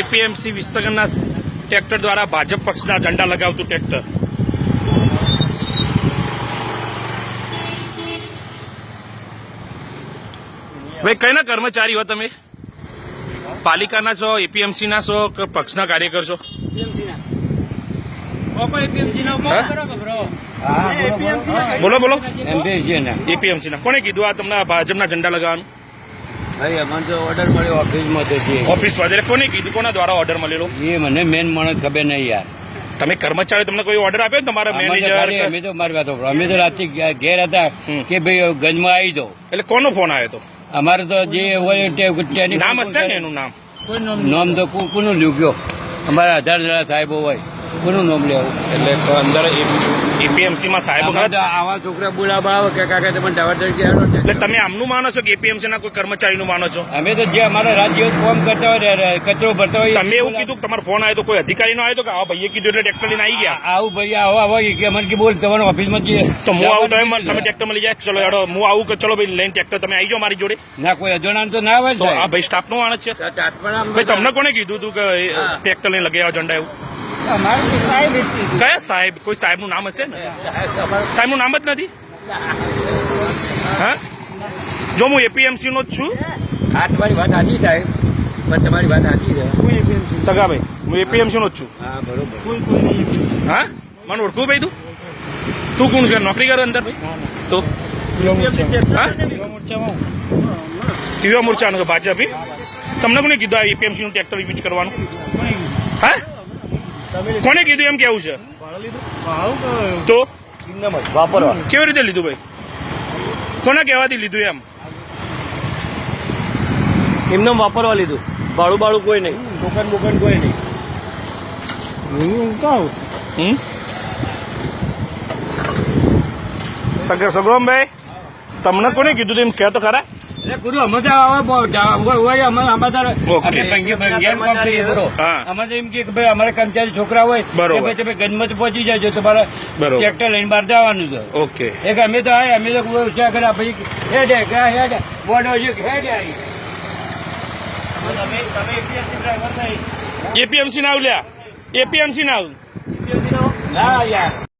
APMC વિસર્ગનના tractor દ્વારા ભાજપ પક્ષના ઝંડા લગાવતું tractor. ભાઈ કઈના કર્મચારી હો તમે? પાલિકાના છો એપીએમસી ના છો કે પક્ષના કાર્યકર છો? બોલો બોલો. એપીએમસી ના કોને કીધું આ તમને ભાજપના ઝંડા લગાવવાનું? ભાઈ અમને તો ઓર્ડર મળ્યો ઓફિસમાંથી તો ઓફિસમાં એટલે કોને કીધું? કોના દ્વારા ઓર્ડર મળેલો? એ મને મેન માણસ ખબર નહીં યાર. તમે કર્મચારી તમને કોઈ ઓર્ડર આપ્યો તમારા અમે તો ખાલી- અમે તો મારી વાતો અમે તો રાતથી ઘેર હતા કે ભાઈ ગંજમાં આવી જાઓ. એટલે કોનો ફોન આવ્યો હતો અમારે તો જે હોય તે નામ હશે ને એનું નામ? નામ તો કોનું લ્યું ગયો. અમારા હજાર જણા સાહેબો હોય. કોનું નામ લેવું. એટલે અંદર એપીએમસી માં સાહેબ આવા છોકરા બોલાવા આવે કે કાકા તમે ડાવર તરીકે એટલે તમે આમનું માનો છો કે એપીએમસી ના કોઈ કર્મચારીનું માનો છો? અમે તો જે અમારા રાજ્ય ફોર્મ કરતા હોય કચરો ભરતા હોય તમે એવું કીધું તમારો ફોન આવ્યો તો કોઈ અધિકારી નો આવ્યો તો કે આ ભાઈએ કીધું એટલે ટ્રેક્ટર લઈને આવી ગયા. આવું ભાઈ આવો આવો કે મને કે બોલ તમારા ઓફિસમાં જઈએ તો હું આવું તમે તમે ટ્રેક્ટર મળી જાય. ચલો હેડો હું આવું કે ચલો ભાઈ લઈને ટ્રેક્ટર તમે આવી જાઓ મારી જોડે. ના કોઈ અજોડાન તો ના આવે તો આ ભાઈ સ્ટાફ નો માણસ છે. તો તમને કોને કીધું હતું કે ટેક્ટર. ટ્રેક્ટર લઈને લગાવ્યા ઝંડા એવું? કયા સાહેબ? કોઈ સાહેબનું નામ હશે ને? સાહેબનું નામ જ નથી? હા? જો હું એપીએમસી નો જ છું. હા તમારી વાત સાચી સાહેબ. પણ તમારી વાત સાચી છે. સગાભાઈ હું એપીએમસી નો જ છું. હા બરોબર. હા? મને ઓળખું ભાઈ તું? તું કોણ છે? નોકરી કરે અંદર ભાઈ? તો? હા? યુવા મોરચાનો ભાજપ? તમને કોને કીધું આ એપીએમસી નું ટ્રેક્ટર યુઝ કરવાનું? હા? કોને કીધું એમ કેવું છે? તો વાપરવા. કેવી રીતે લીધું ભાઈ? કોના કહેવાથી લીધું એમ? એમને વાપરવા લીધું. બાળું બાળું કોઈ નહીં. દુકાન બુકાન કોઈ નહીં. હમ? સગર સગરોમભાઈ તમને કોને કીધું તું એમ? કે તો ખરા. ગુરુ આવા એમ કે ભાઈ અમારે કર્મચારી છોકરા હોય ભાઈ તમે ગંજમાં પહોંચી જાય તમારે ટ્રેક્ટર લઈને બહાર જવાનું છે. ઓકે. એક અમે તો આયા અમે તો કોઈ ઉત્સાહ કર્યા. પછી હેડે હેડે બોર્ડ હેડે આવી એપીએમસી ના આવ લ્યા એપીએમસી ના આવ ના યાર.